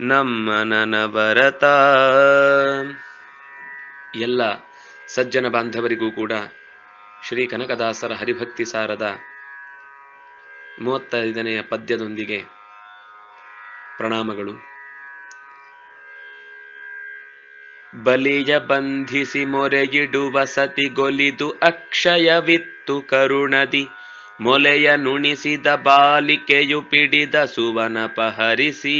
ನಮ್ಮ ನನವರತ ಎಲ್ಲ ಸಜ್ಜನ ಬಾಂಧವರಿಗೂ ಕೂಡ ಶ್ರೀ ಕನಕದಾಸರ ಹರಿಭಕ್ತಿ ಸಾರದ ಮೂವತ್ತೈದನೆಯ ಪದ್ಯದೊಂದಿಗೆ ಪ್ರಣಾಮಗಳು. ಬಲಿಯ ಬಂಧಿಸಿ ಮೊರೆಯಿಡುವ ಸತಿಗೊಲಿದು ಅಕ್ಷಯವಿತ್ತು ಕರುಣದಿ. ಮೊಲೆಯ ನುಣಿಸಿದ ಬಾಲಿಕೆಯು ಪಿಡಿದ ಸುವನಪಹರಿಸಿ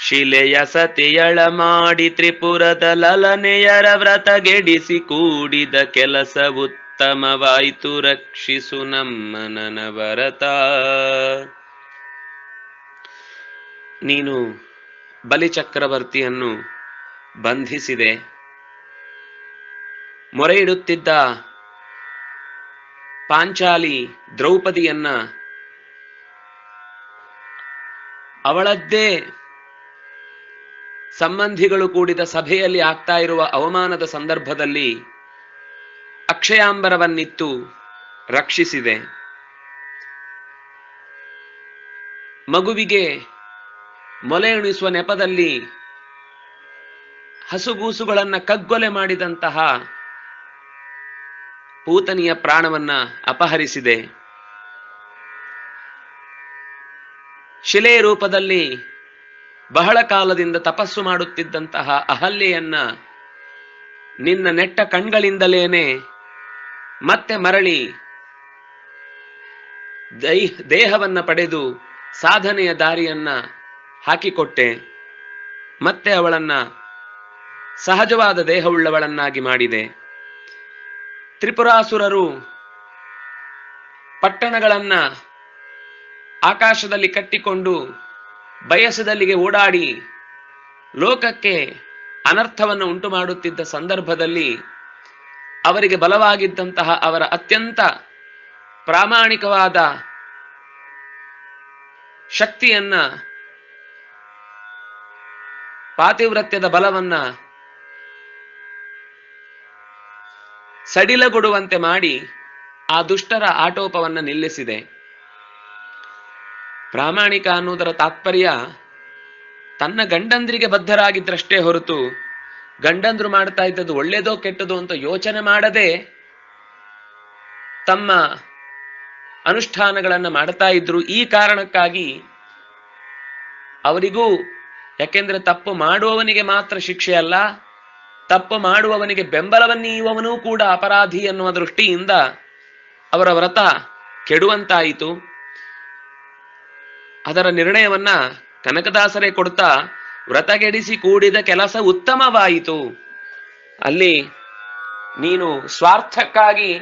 ಶಿಲೆಯ ಸತಿಯಳ ಮಾಡಿ ತ್ರಿಪುರದ ಲಲನೆಯರ ವ್ರತಗೆಡಿಸಿ ಕೂಡಿದ ಕೆಲಸ ಉತ್ತಮವಾಯಿತು. ರಕ್ಷಿಸು ನಮ್ಮ ನನವರತ. ನೀನು ಬಲಿಚಕ್ರವರ್ತಿಯನ್ನು ಬಂಧಿಸಿದೆ. ಮೊರೆ ಇಡುತ್ತಿದ್ದ ಪಾಂಚಾಲಿ ದ್ರೌಪದಿಯನ್ನ ಅವಳದ್ದೇ ಸಂಬಂಧಿಗಳು ಕೂಡಿದ ಸಭೆಯಲ್ಲಿ ಆಗ್ತಾ ಇರುವ ಅವಮಾನದ ಸಂದರ್ಭದಲ್ಲಿ ಅಕ್ಷಯಾಂಬರವನ್ನಿತ್ತು ರಕ್ಷಿಸಿದೆ. ಮಗುವಿಗೆ ಮೊಲೆ ಎಣಿಸುವ ನೆಪದಲ್ಲಿ ಹಸುಗೂಸುಗಳನ್ನ ಕಗ್ಗೊಲೆ ಮಾಡಿದಂತಹ ಪೂತನಿಯ ಪ್ರಾಣವನ್ನ ಅಪಹರಿಸಿದೆ. ಶಿಲೆ ರೂಪದಲ್ಲಿ ಬಹಳ ಕಾಲದಿಂದ ತಪಸ್ಸು ಮಾಡುತ್ತಿದ್ದಂತಹ ಅಹಲ್ಯೆಯನ್ನ ನಿನ್ನ ನೆಟ್ಟ ಕಣ್ಗಳಿಂದಲೇನೆ ಮತ್ತೆ ಮರಳಿ ದೈ, ದೇಹವನ್ನ ಪಡೆದು ಸಾಧನೆಯ ದಾರಿಯನ್ನ ಹಾಕಿಕೊಟ್ಟೆ. ಮತ್ತೆ ಅವಳನ್ನ ಸಹಜವಾದ ದೇಹವುಳ್ಳವಳನ್ನಾಗಿ ಮಾಡಿದೆ. ತ್ರಿಪುರಾಸುರರು ಪಟ್ಟಣಗಳನ್ನ ಆಕಾಶದಲ್ಲಿ ಕಟ್ಟಿಕೊಂಡು ಬಯಸದಲ್ಲಿಗೆ ಓಡಾಡಿ ಲೋಕಕ್ಕೆ ಅನರ್ಥವನ್ನು ಉಂಟು ಮಾಡುತ್ತಿದ್ದ ಸಂದರ್ಭದಲ್ಲಿ ಅವರಿಗೆ ಬಲವಾಗಿದ್ದಂತಹ ಅವರ ಅತ್ಯಂತ ಪ್ರಾಮಾಣಿಕವಾದ ಶಕ್ತಿಯನ್ನ ಪಾತಿವ್ರತ್ಯದ ಬಲವನ್ನ ಸಡಿಲಗೊಡುವಂತೆ ಮಾಡಿ ಆ ದುಷ್ಟರ ಆಟೋಪವನ್ನ ನಿಲ್ಲಿಸಿದೆ. ಪ್ರಾಮಾಣಿಕ ಅನ್ನುವುದರ ತಾತ್ಪರ್ಯ ತನ್ನ ಗಂಡಂದ್ರಿಗೆ ಬದ್ಧರಾಗಿದ್ದರಷ್ಟೇ ಹೊರತು ಗಂಡಂದ್ರು ಮಾಡ್ತಾ ಇದ್ದದ್ದು ಒಳ್ಳೇದೋ ಕೆಟ್ಟದೋ ಅಂತ ಯೋಚನೆ ಮಾಡದೆ ತಮ್ಮ ಅನುಷ್ಠಾನಗಳನ್ನು ಮಾಡ್ತಾ ಇದ್ರು. ಈ ಕಾರಣಕ್ಕಾಗಿ ಅವರಿಗೂ, ಯಾಕೆಂದ್ರೆ ತಪ್ಪು ಮಾಡುವವನಿಗೆ ಮಾತ್ರ ಶಿಕ್ಷೆ ಅಲ್ಲ ತಪ್ಪು ಮಾಡುವವನಿಗೆ ಬೆಂಬಲವನ್ನೀಯುವವನೂ ಕೂಡ ಅಪರಾಧಿ ಎನ್ನುವ ದೃಷ್ಟಿಯಿಂದ ಅವರ ವ್ರತ ಕೆಡುವಂತಾಯಿತು. ಅದರ ನಿರ್ಣಯವನ್ನ ಕನಕದಾಸರೇ ಕೊಡ್ತಾ ವ್ರತಗೆಡಿಸಿ ಕೂಡಿದ ಕೆಲಸ ಉತ್ತಮವಾಯಿತು. ಅಲ್ಲಿ ನೀನು ಸ್ವಾರ್ಥಕ್ಕಾಗಿ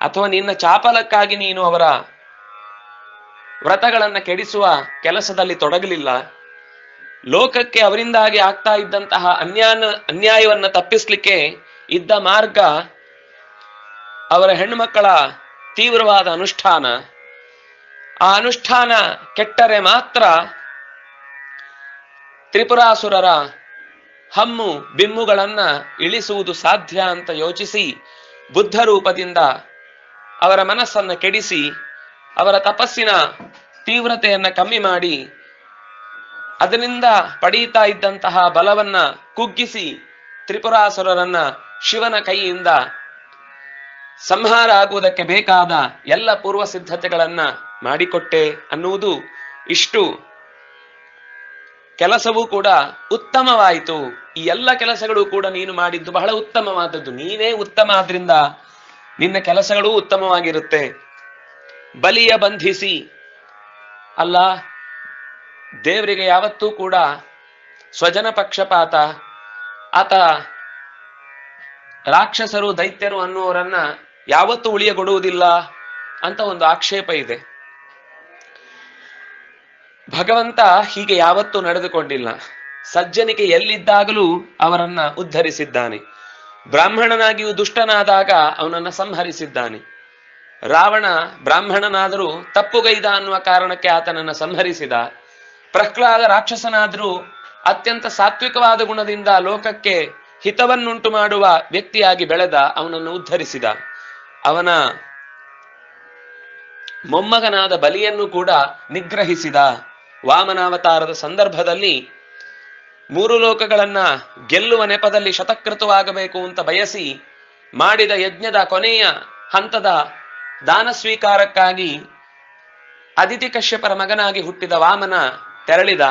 ಅಥವಾ ನಿನ್ನ ಚಾಪಲಕ್ಕಾಗಿ ನೀನು ಅವರ ವ್ರತಗಳನ್ನ ಕೆಡಿಸುವ ಕೆಲಸದಲ್ಲಿ ತೊಡಗಲಿಲ್ಲ. ಲೋಕಕ್ಕೆ ಅವರಿಂದಾಗಿ ಆಗ್ತಾ ಇದ್ದಂತಹ ಅನ್ಯಾನ, ಅನ್ಯಾಯವನ್ನ ತಪ್ಪಿಸ್ಲಿಕ್ಕೆ ಇದ್ದ ಮಾರ್ಗ ಅವರ ಹೆಣ್ಮಕ್ಕಳ ತೀವ್ರವಾದ ಅನುಷ್ಠಾನ. ಆ ಅನುಷ್ಠಾನ ಕೆಟ್ಟರೆ ಮಾತ್ರ ತ್ರಿಪುರಾಸುರರ ಹಮ್ಮು ಬಿಮ್ಮುಗಳನ್ನ ಇಳಿಸುವುದು ಸಾಧ್ಯ ಅಂತ ಯೋಚಿಸಿ ಬುದ್ಧ ರೂಪದಿಂದ ಅವರ ಮನಸ್ಸನ್ನ ಕೆಡಿಸಿ ಅವರ ತಪಸ್ಸಿನ ತೀವ್ರತೆಯನ್ನ ಕಮ್ಮಿ ಮಾಡಿ ಅದರಿಂದ ಪಡೀತಾ ಇದ್ದಂತಹ ಬಲವನ್ನ ಕುಗ್ಗಿಸಿ ತ್ರಿಪುರಾಸುರರನ್ನ ಶಿವನ ಕೈಯಿಂದ ಸಂಹಾರ ಆಗುವುದಕ್ಕೆ ಬೇಕಾದ ಎಲ್ಲ ಪೂರ್ವ ಸಿದ್ಧತೆಗಳನ್ನ ಮಾಡಿಕೊಟ್ಟೆ ಅನ್ನುವುದು ಇಷ್ಟು. ಕೆಲಸವೂ ಕೂಡ ಉತ್ತಮವಾಯಿತು. ಈ ಎಲ್ಲ ಕೆಲಸಗಳು ಕೂಡ ನೀನು ಮಾಡಿದ್ದು ಬಹಳ ಉತ್ತಮವಾದದ್ದು. ನೀನೇ ಉತ್ತಮ ಆದ್ರಿಂದ ನಿನ್ನ ಕೆಲಸಗಳು ಉತ್ತಮವಾಗಿರುತ್ತೆ. ಬಲಿಯ ಬಂಧಿಸಿ. ಅಲ್ಲ ದೇವರಿಗೆ ಯಾವತ್ತೂ ಕೂಡ ಸ್ವಜನ ಪಕ್ಷಪಾತ, ಆತ ರಾಕ್ಷಸರು, ದೈತ್ಯರು ಅನ್ನುವರನ್ನ ಯಾವತ್ತೂ ಉಳಿಯಗೊಡುವುದಿಲ್ಲ ಅಂತ ಒಂದು ಆಕ್ಷೇಪ ಇದೆ. ಭಗವಂತ ಹೀಗೆ ಯಾವತ್ತೂ ನಡೆದುಕೊಂಡಿಲ್ಲ. ಸಜ್ಜನಿಕೆ ಎಲ್ಲಿದ್ದಾಗಲೂ ಅವರನ್ನ ಉದ್ಧರಿಸಿದ್ದಾನೆ. ಬ್ರಾಹ್ಮಣನಾಗಿಯೂ ದುಷ್ಟನಾದಾಗ ಅವನನ್ನ ಸಂಹರಿಸಿದ್ದಾನೆ. ರಾವಣ ಬ್ರಾಹ್ಮಣನಾದರೂ ತಪ್ಪುಗೈದ ಅನ್ನುವ ಕಾರಣಕ್ಕೆ ಆತನನ್ನ ಸಂಹರಿಸಿದ. ಪ್ರಹ್ಲಾದ ರಾಕ್ಷಸನಾದರೂ ಅತ್ಯಂತ ಸಾತ್ವಿಕವಾದ ಗುಣದಿಂದ ಲೋಕಕ್ಕೆ ಹಿತವನ್ನುಂಟು ಮಾಡುವ ವ್ಯಕ್ತಿಯಾಗಿ ಬೆಳೆದ ಅವನನ್ನು ಉದ್ಧರಿಸಿದ. ಅವನ ಮೊಮ್ಮಗನಾದ ಬಲಿಯನ್ನು ಕೂಡ ನಿಗ್ರಹಿಸಿದ. ವಾಮನಾವತಾರದ ಸಂದರ್ಭದಲ್ಲಿ ಮೂರು ಲೋಕಗಳನ್ನ ಗೆಲ್ಲುವ ನೆಪದಲ್ಲಿ ಶತಕೃತವಾಗಬೇಕು ಅಂತ ಬಯಸಿ ಮಾಡಿದ ಯಜ್ಞದ ಕೊನೆಯ ಹಂತದ ದಾನ ಸ್ವೀಕಾರಕ್ಕಾಗಿ ಅದಿತಿ ಕಶ್ಯಪರ ಮಗನಾಗಿ ಹುಟ್ಟಿದ ವಾಮನ ತೆರಳಿದ.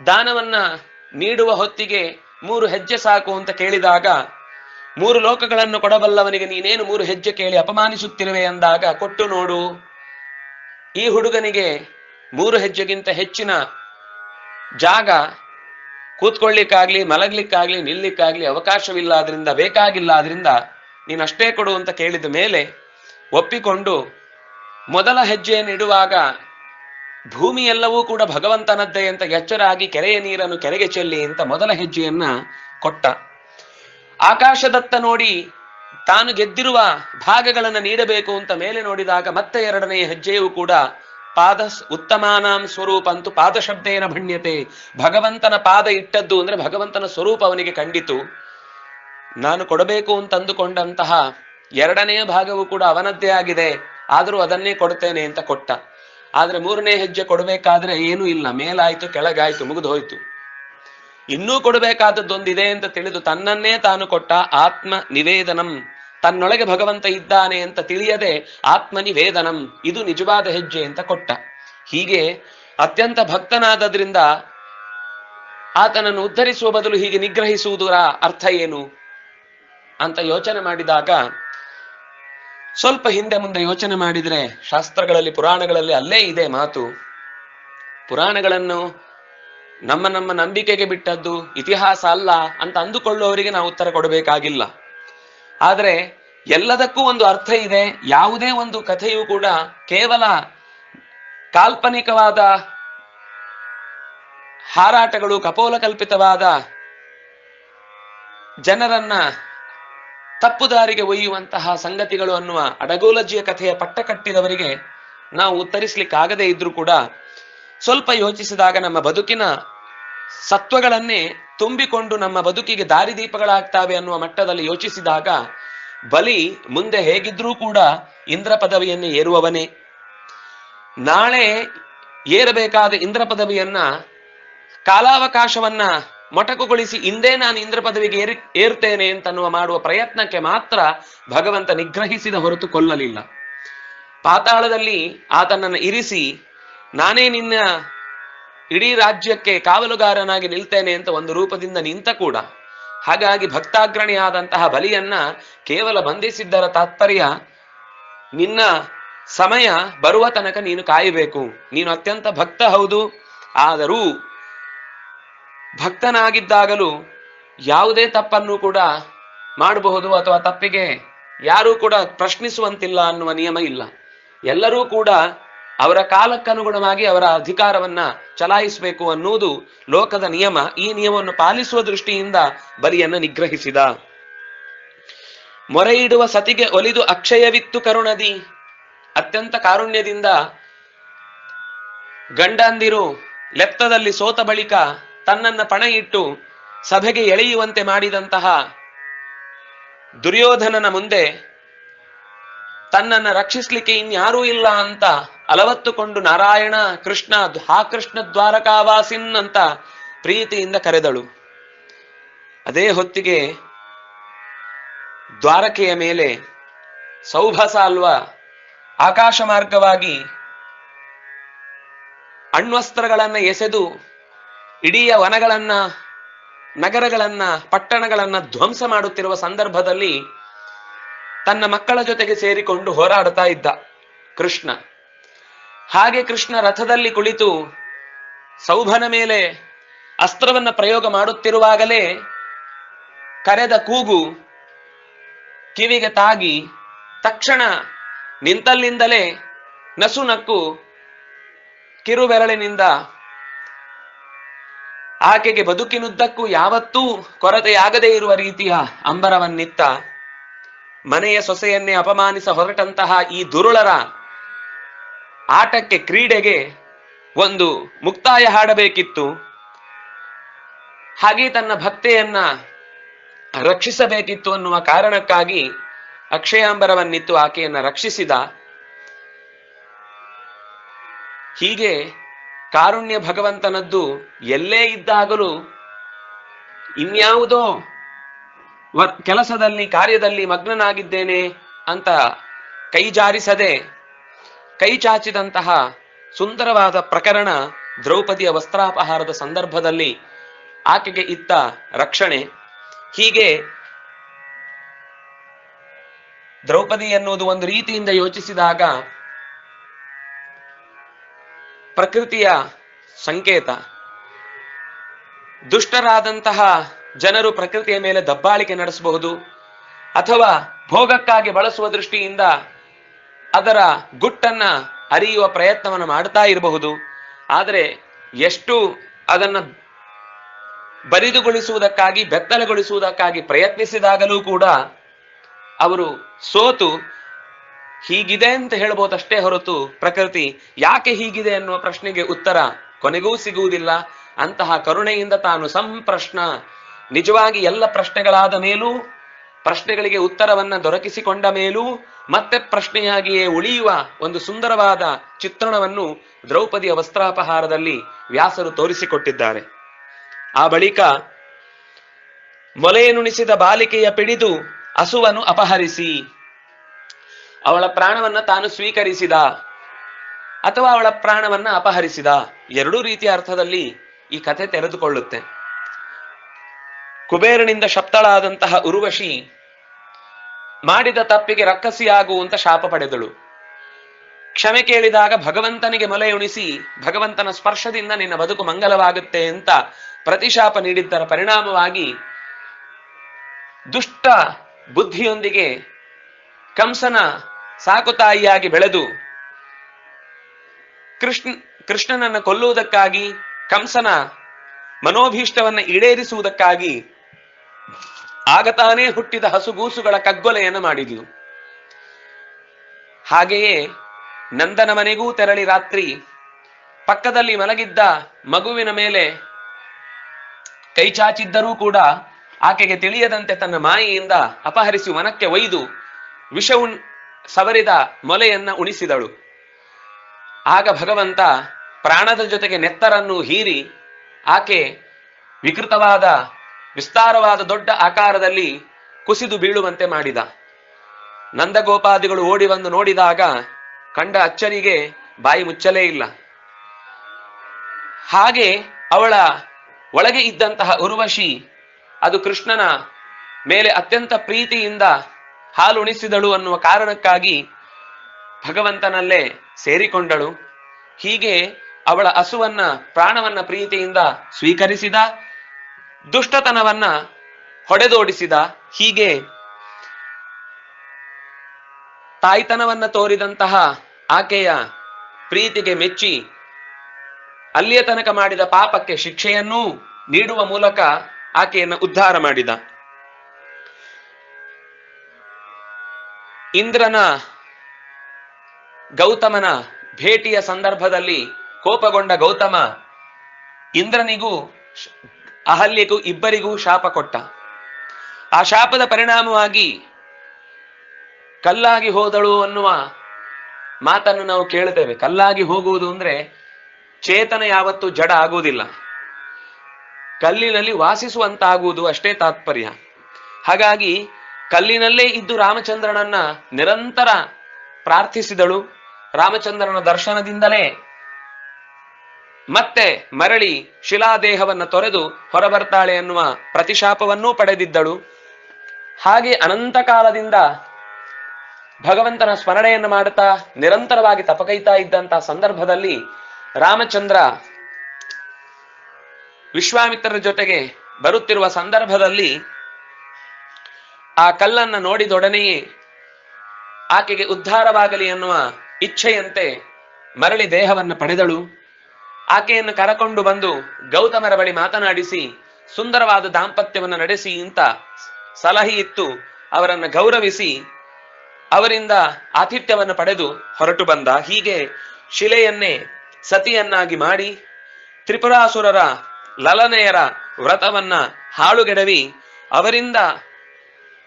ದಾನವನ್ನ ನೀಡುವ ಹೊತ್ತಿಗೆ ಮೂರು ಹೆಜ್ಜೆ ಸಾಕು ಅಂತ ಕೇಳಿದಾಗ, ಮೂರು ಲೋಕಗಳನ್ನು ಕೊಡಬಲ್ಲವನಿಗೆ ನೀನೇನು ಮೂರು ಹೆಜ್ಜೆ ಕೇಳಿ ಅಪಮಾನಿಸುತ್ತಿರುವೆ ಎಂದಾಗ ಕೊಟ್ಟು ನೋಡು, ಈ ಹುಡುಗನಿಗೆ ಮೂರು ಹೆಜ್ಜೆಗಿಂತ ಹೆಚ್ಚಿನ ಜಾಗ ಕೂತ್ಕೊಳ್ಳಿಕ್ಕಾಗ್ಲಿ, ಮಲಗ್ಲಿಕ್ಕಾಗ್ಲಿ, ನಿಲ್ಲಿಕ್ಕಾಗ್ಲಿ ಅವಕಾಶವಿಲ್ಲ ಆದ್ರಿಂದ ಬೇಕಾಗಿಲ್ಲ ಆದ್ರಿಂದ ನೀನು ಕೊಡು ಅಂತ ಕೇಳಿದ ಮೇಲೆ ಒಪ್ಪಿಕೊಂಡು ಮೊದಲ ಹೆಜ್ಜೆಯನ್ನು ಇಡುವಾಗ ಭೂಮಿ ಎಲ್ಲವೂ ಕೂಡ ಭಗವಂತನದ್ದೇ ಅಂತ ಎಚ್ಚರಾಗಿ ಕೆರೆಯ ನೀರನ್ನು ಕೆರೆಗೆ ಚೆಲ್ಲಿ ಅಂತ ಮೊದಲ ಹೆಜ್ಜೆಯನ್ನ ಕೊಟ್ಟ. ಆಕಾಶದತ್ತ ನೋಡಿ ತಾನು ಗೆದ್ದಿರುವ ಭಾಗಗಳನ್ನು ನೀಡಬೇಕು ಅಂತ ಮೇಲೆ ನೋಡಿದಾಗ ಮತ್ತೆ ಎರಡನೆಯ ಹೆಜ್ಜೆಯೂ ಕೂಡ ಪಾದ ಉತ್ತಮಾನಾಂ ಸ್ವರೂಪ ಅಂತೂ ಪಾದ ಶಬ್ದೇನ ಭಣ್ಯತೆ. ಭಗವಂತನ ಪಾದ ಇಟ್ಟದ್ದು ಅಂದ್ರೆ ಭಗವಂತನ ಸ್ವರೂಪ ಅವನಿಗೆ ಕಂಡಿತು. ನಾನು ಕೊಡಬೇಕು ಅಂತ ಅಂದುಕೊಂಡಂತಹ ಎರಡನೆಯ ಭಾಗವು ಕೂಡ ಅವನದ್ದೇ ಆಗಿದೆ. ಆದರೂ ಅದನ್ನೇ ಕೊಡ್ತೇನೆ ಅಂತ ಕೊಟ್ಟ. ಆದ್ರೆ ಮೂರನೇ ಹೆಜ್ಜೆ ಕೊಡಬೇಕಾದ್ರೆ ಏನೂ ಇಲ್ಲ. ಮೇಲಾಯ್ತು, ಕೆಳಗಾಯ್ತು ಮುಗಿದು ಹೋಯ್ತು ಇನ್ನೂ ಕೊಡಬೇಕಾದದ್ದೊಂದಿದೆ ಅಂತ ತಿಳಿದು ತನ್ನನ್ನೇ ತಾನು ಕೊಟ್ಟ ಆತ್ಮ ನಿವೇದನಂ ತನ್ನೊಳಗೆ ಭಗವಂತ ಇದ್ದಾನೆ ಅಂತ ತಿಳಿಯದೆ ಆತ್ಮ ನಿವೇದನಂ ಇದು ನಿಜವಾದ ಹೆಜ್ಜೆ ಅಂತ ಕೊಟ್ಟ. ಹೀಗೆ ಅತ್ಯಂತ ಭಕ್ತನಾದದ್ರಿಂದ ಆತನನ್ನು ಉದ್ಧರಿಸುವ ಬದಲು ಹೀಗೆ ನಿಗ್ರಹಿಸುವುದರ ಅರ್ಥ ಏನು ಅಂತ ಯೋಚನೆ ಮಾಡಿದಾಗ ಸ್ವಲ್ಪ ಹಿಂದೆ ಮುಂದೆ ಯೋಚನೆ ಮಾಡಿದ್ರೆ ಶಾಸ್ತ್ರಗಳಲ್ಲಿ, ಪುರಾಣಗಳಲ್ಲಿ ಅಲ್ಲೇ ಇದೆ ಮಾತು. ಪುರಾಣಗಳನ್ನು ನಮ್ಮ ನಮ್ಮ ನಂಬಿಕೆಗೆ ಬಿಟ್ಟದ್ದು ಇತಿಹಾಸ ಅಲ್ಲ ಅಂತ ಅಂದುಕೊಳ್ಳುವವರಿಗೆ ನಾವು ಉತ್ತರ ಕೊಡಬೇಕಾಗಿಲ್ಲ. ಆದರೆ ಎಲ್ಲದಕ್ಕೂ ಒಂದು ಅರ್ಥ ಇದೆ. ಯಾವುದೇ ಒಂದು ಕಥೆಯೂ ಕೂಡ ಕೇವಲ ಕಾಲ್ಪನಿಕವಾದ ಹಾರಾಟಗಳು ಕಪೋಲ ಕಲ್ಪಿತವಾದ ಜನರನ್ನ ತಪ್ಪು ದಾರಿಗೆ ಒಯ್ಯುವಂತಹ ಸಂಗತಿಗಳು ಅನ್ನುವ ಅಡಗೋಲಜಿಯ ಕಥೆಯ ಪಟ್ಟ ಕಟ್ಟಿದವರಿಗೆ ನಾವು ಉತ್ತರಿಸ್ಲಿಕ್ಕಾಗದೇ ಇದ್ರೂ ಕೂಡ ಸ್ವಲ್ಪ ಯೋಚಿಸಿದಾಗ ನಮ್ಮ ಬದುಕಿನ ಸತ್ವಗಳನ್ನೇ ತುಂಬಿಕೊಂಡು ನಮ್ಮ ಬದುಕಿಗೆ ದಾರಿದೀಪಗಳಾಗ್ತಾವೆ ಅನ್ನುವ ಮಟ್ಟದಲ್ಲಿ ಯೋಚಿಸಿದಾಗ ಬಲಿ ಮುಂದೆ ಹೇಗಿದ್ರೂ ಕೂಡ ಇಂದ್ರ ಪದವಿಯನ್ನು ಏರುವವನೇ. ನಾಳೆ ಏರಬೇಕಾದ ಇಂದ್ರ ಪದವಿಯನ್ನ ಕಾಲಾವಕಾಶವನ್ನ ಮೊಟಕುಗೊಳಿಸಿ ಇಂದೇ ನಾನು ಇಂದ್ರ ಪದವಿಗೆ ಏರಿ ಏರ್ತೇನೆ ಅಂತನ್ನುವ ಮಾಡುವ ಪ್ರಯತ್ನಕ್ಕೆ ಮಾತ್ರ ಭಗವಂತ ನಿಗ್ರಹಿಸಿದ ಹೊರತು ಕೊಲ್ಲಲಿಲ್ಲ. ಪಾತಾಳದಲ್ಲಿ ಆತನನ್ನು ಇರಿಸಿ, ನಾನೇ ನಿನ್ನ ಇಡೀ ರಾಜ್ಯಕ್ಕೆ ಕಾವಲುಗಾರನಾಗಿ ನಿಲ್ತೇನೆ ಅಂತ ಒಂದು ರೂಪದಿಂದ ನಿಂತ ಕೂಡ, ಹಾಗಾಗಿ ಭಕ್ತಾಗ್ರಣಿಯಾದಂತಹ ಬಲಿಯನ್ನ ಕೇವಲ ಬಂಧಿಸಿದ್ದರ ತಾತ್ಪರ್ಯ ನಿನ್ನ ಸಮಯ ಬರುವ ತನಕ ನೀನು ಕಾಯಬೇಕು. ನೀನು ಅತ್ಯಂತ ಭಕ್ತ ಹೌದು. ಆದರೂ ಭಕ್ತನಾಗಿದ್ದಾಗಲೂ ಯಾವುದೇ ತಪ್ಪನ್ನು ಕೂಡ ಮಾಡಬಹುದು ಅಥವಾ ತಪ್ಪಿಗೆ ಯಾರೂ ಕೂಡ ಪ್ರಶ್ನಿಸುವಂತಿಲ್ಲ ಅನ್ನುವ ನಿಯಮ ಇಲ್ಲ. ಎಲ್ಲರೂ ಕೂಡ ಅವರ ಕಾಲಕ್ಕನುಗುಣವಾಗಿ ಅವರ ಅಧಿಕಾರವನ್ನ ಚಲಾಯಿಸಬೇಕು ಅನ್ನುವುದು ಲೋಕದ ನಿಯಮ. ಈ ನಿಯಮವನ್ನು ಪಾಲಿಸುವ ದೃಷ್ಟಿಯಿಂದ ಬಲಿಯನ್ನು ನಿಗ್ರಹಿಸಿದ. ಮೊರೆ ಸತಿಗೆ ಒಲಿದು ಅಕ್ಷಯವಿತ್ತು ಕರುಣದಿ. ಅತ್ಯಂತ ಕಾರುಣ್ಯದಿಂದ ಗಂಡಂದಿರು ಲೆತ್ತದಲ್ಲಿ ಸೋತ ಬಳಿಕ ತನ್ನನ್ನ ಪಣ ಇಟ್ಟು ಸಭೆಗೆ ಎಳೆಯುವಂತೆ ಮಾಡಿದಂತಹ ದುರ್ಯೋಧನನ ಮುಂದೆ ತನ್ನನ್ನ ರಕ್ಷಿಸ್ಲಿಕ್ಕೆ ಇನ್ಯಾರೂ ಇಲ್ಲ ಅಂತ ಅಲವತ್ತುಕೊಂಡು ನಾರಾಯಣ, ಕೃಷ್ಣ ಹಾ ಕೃಷ್ಣ ದ್ವಾರಕಾವಾಸಿನ್ ಅಂತ ಪ್ರೀತಿಯಿಂದ ಕರೆದಳು. ಅದೇ ಹೊತ್ತಿಗೆ ದ್ವಾರಕೆಯ ಮೇಲೆ ಸೌಭಸ ಅಲ್ವಾ ಆಕಾಶ ಮಾರ್ಗವಾಗಿ ಅಣ್ವಸ್ತ್ರಗಳನ್ನ ಎಸೆದು ಇಡೀ ವನಗಳನ್ನ, ನಗರಗಳನ್ನ, ಪಟ್ಟಣಗಳನ್ನ ಧ್ವಂಸ ಮಾಡುತ್ತಿರುವ ಸಂದರ್ಭದಲ್ಲಿ ತನ್ನ ಮಕ್ಕಳ ಜೊತೆಗೆ ಸೇರಿಕೊಂಡು ಹೋರಾಡ್ತಾ ಇದ್ದ ಕೃಷ್ಣ. ಹಾಗೆ ಕೃಷ್ಣ ರಥದಲ್ಲಿ ಕುಳಿತು ಸೌಭನ ಮೇಲೆ ಅಸ್ತ್ರವನ್ನ ಪ್ರಯೋಗ ಮಾಡುತ್ತಿರುವಾಗಲೇ ಕರೆದ ಕೂಗು ಕಿವಿಗೆ ತಾಗಿ ತಕ್ಷಣ ನಿಂತಲ್ಲಿಂದಲೇ ನಸು ನಕ್ಕು ಕಿರುಬೆರಳಿನಿಂದ ಆಕೆಗೆ ಬದುಕಿನುದ್ದಕ್ಕೂ ಯಾವತ್ತೂ ಕೊರತೆಯಾಗದೇ ಇರುವ ರೀತಿಯ ಅಂಬರವನ್ನಿತ್ತ ಮನೆಯ ಸೊಸೆಯನ್ನೇ ಅಪಮಾನಿಸ ಹೊರಟಂತಹ ಈ ದುರುಳರ ಆಟಕ್ಕೆ ಕ್ರೀಡೆಗೆ ಒಂದು ಮುಕ್ತಾಯ ಹಾಡಬೇಕಿತ್ತು. ಹಾಗೆ ತನ್ನ ಭಕ್ತೆಯನ್ನ ರಕ್ಷಿಸಬೇಕಿತ್ತು ಅನ್ನುವ ಕಾರಣಕ್ಕಾಗಿ ಅಕ್ಷಯಾಂಬರವನ್ನಿತ್ತು ಆಕೆಯನ್ನ ರಕ್ಷಿಸಿದ. ಹೀಗೆ ಕಾರುಣ್ಯ ಭಗವಂತನದ್ದು ಎಲ್ಲೇ ಇದ್ದಾಗಲೂ ಇನ್ಯಾವುದೋ ಕೆಲಸದಲ್ಲಿ, ಕಾರ್ಯದಲ್ಲಿ ಮಗ್ನನಾಗಿದ್ದೇನೆ ಅಂತ ಕೈ ಜಾರಿಸದೆ, ಕೈ ಚಾಚಿದಂತಹ ಸುಂದರವಾದ ಪ್ರಕರಣ ದ್ರೌಪದಿಯ ವಸ್ತ್ರಾಪಹಾರದ ಸಂದರ್ಭದಲ್ಲಿ ಆಕೆಗೆ ಇತ್ತ ರಕ್ಷಣೆ. ಹೀಗೆ ದ್ರೌಪದಿ ಎನ್ನುವುದು ಒಂದು ರೀತಿಯಿಂದ ಯೋಚಿಸಿದಾಗ ಪ್ರಕೃತಿಯ ಸಂಕೇತ. ದುಷ್ಟರಾದಂತಹ ಜನರು ಪ್ರಕೃತಿಯ ಮೇಲೆ ದಬ್ಬಾಳಿಕೆ ನಡೆಸಬಹುದು ಅಥವಾ ಭೋಗಕ್ಕಾಗಿ ಬಳಸುವ ದೃಷ್ಟಿಯಿಂದ ಅದರ ಗುಟ್ಟನ್ನ ಅರಿಯುವ ಪ್ರಯತ್ನವನ್ನು ಮಾಡ್ತಾ ಇರಬಹುದು. ಆದರೆ ಎಷ್ಟು ಅದನ್ನ ಬರಿದುಗೊಳಿಸುವುದಕ್ಕಾಗಿ, ಬೆತ್ತಲಗೊಳಿಸುವುದಕ್ಕಾಗಿ ಪ್ರಯತ್ನಿಸಿದಾಗಲೂ ಕೂಡ ಅವರು ಸೋತು ಹೀಗಿದೆ ಅಂತ ಹೇಳ್ಬೋದಷ್ಟೇ ಹೊರತು ಪ್ರಕೃತಿ ಯಾಕೆ ಹೀಗಿದೆ ಅನ್ನುವ ಪ್ರಶ್ನೆಗೆ ಉತ್ತರ ಕೊನೆಗೂ ಸಿಗುವುದಿಲ್ಲ. ಅಂತಹ ಕರುಣೆಯಿಂದ ತಾನು ಸಂಪ್ರಶ್ನ. ನಿಜವಾಗಿ ಎಲ್ಲ ಪ್ರಶ್ನೆಗಳಾದ ಮೇಲೂ ಪ್ರಶ್ನೆಗಳಿಗೆ ಉತ್ತರವನ್ನ ದೊರಕಿಸಿಕೊಂಡ ಮೇಲೂ ಮತ್ತೆ ಪ್ರಶ್ನೆಯಾಗಿಯೇ ಉಳಿಯುವ ಒಂದು ಸುಂದರವಾದ ಚಿತ್ರಣವನ್ನು ದ್ರೌಪದಿಯ ವಸ್ತ್ರಾಪಹಾರದಲ್ಲಿ ವ್ಯಾಸರು ತೋರಿಸಿಕೊಟ್ಟಿದ್ದಾರೆ. ಆ ಬಳಿಕ ಮೊಲೆಯನುಣಿಸಿದ ಬಾಲಿಕೆಯ ಪಿಡಿದು ಹಸುವನ್ನು ಅಪಹರಿಸಿ. ಅವಳ ಪ್ರಾಣವನ್ನ ತಾನು ಸ್ವೀಕರಿಸಿದ ಅಥವಾ ಅವಳ ಪ್ರಾಣವನ್ನ ಅಪಹರಿಸಿದ. ಎರಡೂ ರೀತಿಯ ಅರ್ಥದಲ್ಲಿ ಈ ಕಥೆ ತೆರೆದುಕೊಳ್ಳುತ್ತೆ. ಕುಬೇರನಿಂದ ಶಪ್ತಳಾದಂತಹ ಉರ್ವಶಿ ಮಾಡಿದ ತಪ್ಪಿಗೆ ರಕ್ಕಸಿಯಾಗುವಂತ ಶಾಪ ಪಡೆದಳು. ಕ್ಷಮೆ ಕೇಳಿದಾಗ ಭಗವಂತನಿಗೆ ಮೊಲೆ ಉಣಿಸಿ, ಭಗವಂತನ ಸ್ಪರ್ಶದಿಂದ ನಿನ್ನ ಬದುಕು ಮಂಗಲವಾಗುತ್ತೆ ಅಂತ ಪ್ರತಿಶಾಪ ನೀಡಿದ್ದರ ಪರಿಣಾಮವಾಗಿ ದುಷ್ಟ ಬುದ್ಧಿಯೊಂದಿಗೆ ಕಂಸನ ಸಾಕುತಾಯಿಯಾಗಿ ಬೆಳೆದು ಕೃಷ್ಣ, ಕೃಷ್ಣನನ್ನು ಕೊಲ್ಲುವುದಕ್ಕಾಗಿ, ಕಂಸನ ಮನೋಭೀಷ್ಟವನ್ನು ಈಡೇರಿಸುವುದಕ್ಕಾಗಿ ಆಗತಾನೇ ಹುಟ್ಟಿದ ಹಸುಗೂಸುಗಳ ಕಗ್ಗೊಲೆಯನ್ನು ಮಾಡಿದ್ಲು. ಹಾಗೆಯೇ ನಂದನ ಮನೆಗೂ ತೆರಳಿ ರಾತ್ರಿ ಪಕ್ಕದಲ್ಲಿ ಮಲಗಿದ್ದ ಮಗುವಿನ ಮೇಲೆ ಕೈ ಚಾಚಿದ್ದರೂ ಕೂಡ ಆಕೆಗೆ ತಿಳಿಯದಂತೆ ತನ್ನ ಮಾಯೆಯಿಂದ ಅಪಹರಿಸಿ ಮನಕ್ಕೆ ಒಯ್ದು ವಿಷ ಸವರಿದ ಮೊಲೆಯನ್ನ ಉಣಿಸಿದಳು. ಆಗ ಭಗವಂತ ಪ್ರಾಣದ ಜೊತೆಗೆ ನೆತ್ತರನ್ನು ಹೀರಿ ಆಕೆ ವಿಕೃತವಾದ, ವಿಸ್ತಾರವಾದ ದೊಡ್ಡ ಆಕಾರದಲ್ಲಿ ಕುಸಿದು ಬೀಳುವಂತೆ ಮಾಡಿದ. ನಂದಗೋಪಾದಿಗಳು ಓಡಿ ಬಂದು ನೋಡಿದಾಗ ಕಂಡ ಅಚ್ಚರಿಗೆ ಬಾಯಿ ಮುಚ್ಚಲೇ ಇಲ್ಲ. ಹಾಗೆ ಅವಳ ಒಳಗೆ ಇದ್ದಂತಹ ಉರ್ವಶಿ, ಅದು ಕೃಷ್ಣನ ಮೇಲೆ ಅತ್ಯಂತ ಪ್ರೀತಿಯಿಂದ ಹಾಲುಣಿಸಿದಳು ಅನ್ನುವ ಕಾರಣಕ್ಕಾಗಿ ಭಗವಂತನಲ್ಲೇ ಸೇರಿಕೊಂಡಳು. ಹೀಗೆ ಅವಳ ಹಸುವನ್ನ, ಪ್ರಾಣವನ್ನ ಪ್ರೀತಿಯಿಂದ ಸ್ವೀಕರಿಸಿದ, ದುಷ್ಟತನವನ್ನ ಹೊಡೆದೋಡಿಸಿದ, ಹೀಗೆ ತಾಯ್ತನವನ್ನ ತೋರಿದಂತಹ ಆಕೆಯ ಪ್ರೀತಿಗೆ ಮೆಚ್ಚಿ ಅಲ್ಲಿಯ ತನಕ ಮಾಡಿದ ಪಾಪಕ್ಕೆ ಶಿಕ್ಷೆಯನ್ನೂ ನೀಡುವ ಮೂಲಕ ಆಕೆಯನ್ನು ಉದ್ಧಾರ ಮಾಡಿದ. ಇಂದ್ರನ ಗೌತಮನ ಭೇಟಿಯ ಸಂದರ್ಭದಲ್ಲಿ ಕೋಪಗೊಂಡ ಗೌತಮ ಇಂದ್ರನಿಗೂ ಅಹಲ್ಯಕ್ಕೂ ಇಬ್ಬರಿಗೂ ಶಾಪ ಕೊಟ್ಟ. ಆ ಶಾಪದ ಪರಿಣಾಮವಾಗಿ ಕಲ್ಲಾಗಿ ಹೋದಳು ಅನ್ನುವ ಮಾತನ್ನು ನಾವು ಕೇಳ್ತೇವೆ ಕಲ್ಲಾಗಿ ಹೋಗುವುದು ಅಂದ್ರೆ ಚೇತನ ಯಾವತ್ತು ಜಡ ಆಗುವುದಿಲ್ಲ. ಕಲ್ಲಿನಲ್ಲಿ ವಾಸಿಸುವಂತಾಗುವುದು ಅಷ್ಟೇ ತಾತ್ಪರ್ಯ. ಹಾಗಾಗಿ ಕಲ್ಲಿನಲ್ಲೇ ಇದ್ದು ರಾಮಚಂದ್ರನನ್ನ ನಿರಂತರ ಪ್ರಾರ್ಥಿಸಿದಳು. ರಾಮಚಂದ್ರನ ದರ್ಶನದಿಂದಲೇ ಮತ್ತೆ ಮರಳಿ ಶಿಲಾದೇಹವನ್ನ ತೊರೆದು ಹೊರಬರ್ತಾಳೆ ಅನ್ನುವ ಪ್ರತಿಶಾಪವನ್ನೂ ಪಡೆದಿದ್ದಳು. ಹಾಗೆ ಅನಂತ ಕಾಲದಿಂದ ಭಗವಂತನ ಸ್ಮರಣೆಯನ್ನು ಮಾಡುತ್ತಾ ನಿರಂತರವಾಗಿ ತಪಕೈತಾ ಇದ್ದಂತಹ ಸಂದರ್ಭದಲ್ಲಿ ರಾಮಚಂದ್ರ ವಿಶ್ವಾಮಿತ್ರರ ಜೊತೆಗೆ ಬರುತ್ತಿರುವ ಸಂದರ್ಭದಲ್ಲಿ ಆ ಕಲ್ಲನ್ನ ನೋಡಿದೊಡನೆಯೇ ಆಕೆಗೆ ಉದ್ಧಾರವಾಗಲಿ ಎನ್ನುವ ಇಚ್ಛೆಯಂತೆ ಮರಳಿ ದೇಹವನ್ನು ಪಡೆದಳು. ಆಕೆಯನ್ನು ಕರಕೊಂಡು ಬಂದು ಗೌತಮರ ಬಳಿ ಮಾತನಾಡಿಸಿ, ಸುಂದರವಾದ ದಾಂಪತ್ಯವನ್ನು ನಡೆಸಿ ಇಂತ ಸಲಹೆ ಇತ್ತು ಅವರನ್ನು ಗೌರವಿಸಿ ಅವರಿಂದ ಆತಿಥ್ಯವನ್ನು ಪಡೆದು ಹೊರಟು ಬಂದ. ಹೀಗೆ ಶಿಲೆಯನ್ನೇ ಸತಿಯನ್ನಾಗಿ ಮಾಡಿ ತ್ರಿಪುರಾಸುರರ ಲಲನೆಯರ ವ್ರತವನ್ನ ಹಾಳುಗೆಡವಿ ಅವರಿಂದ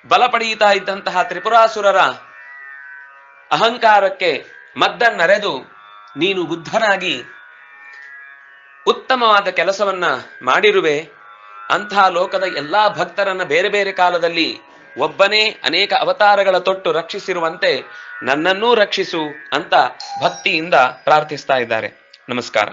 ಬಲ ಪಡೆಯುತ್ತಾ ಇದ್ದಂತಹ ತ್ರಿಪುರಾಸುರರ ಅಹಂಕಾರಕ್ಕೆ ಮದ್ದನ್ನರೆದು ನೀನು ಬುದ್ಧನಾಗಿ ಉತ್ತಮವಾದ ಕೆಲಸವನ್ನ ಮಾಡಿರುವೆ. ಅಂತಹ ಲೋಕದ ಎಲ್ಲಾ ಭಕ್ತರನ್ನ ಬೇರೆ ಬೇರೆ ಕಾಲದಲ್ಲಿ ಒಬ್ಬನೇ ಅನೇಕ ಅವತಾರಗಳ ತೊಟ್ಟು ರಕ್ಷಿಸಿರುವಂತೆ ನನ್ನನ್ನೂ ರಕ್ಷಿಸು ಅಂತ ಭಕ್ತಿಯಿಂದ ಪ್ರಾರ್ಥಿಸ್ತಾ ಇದ್ದಾರೆ. ನಮಸ್ಕಾರ.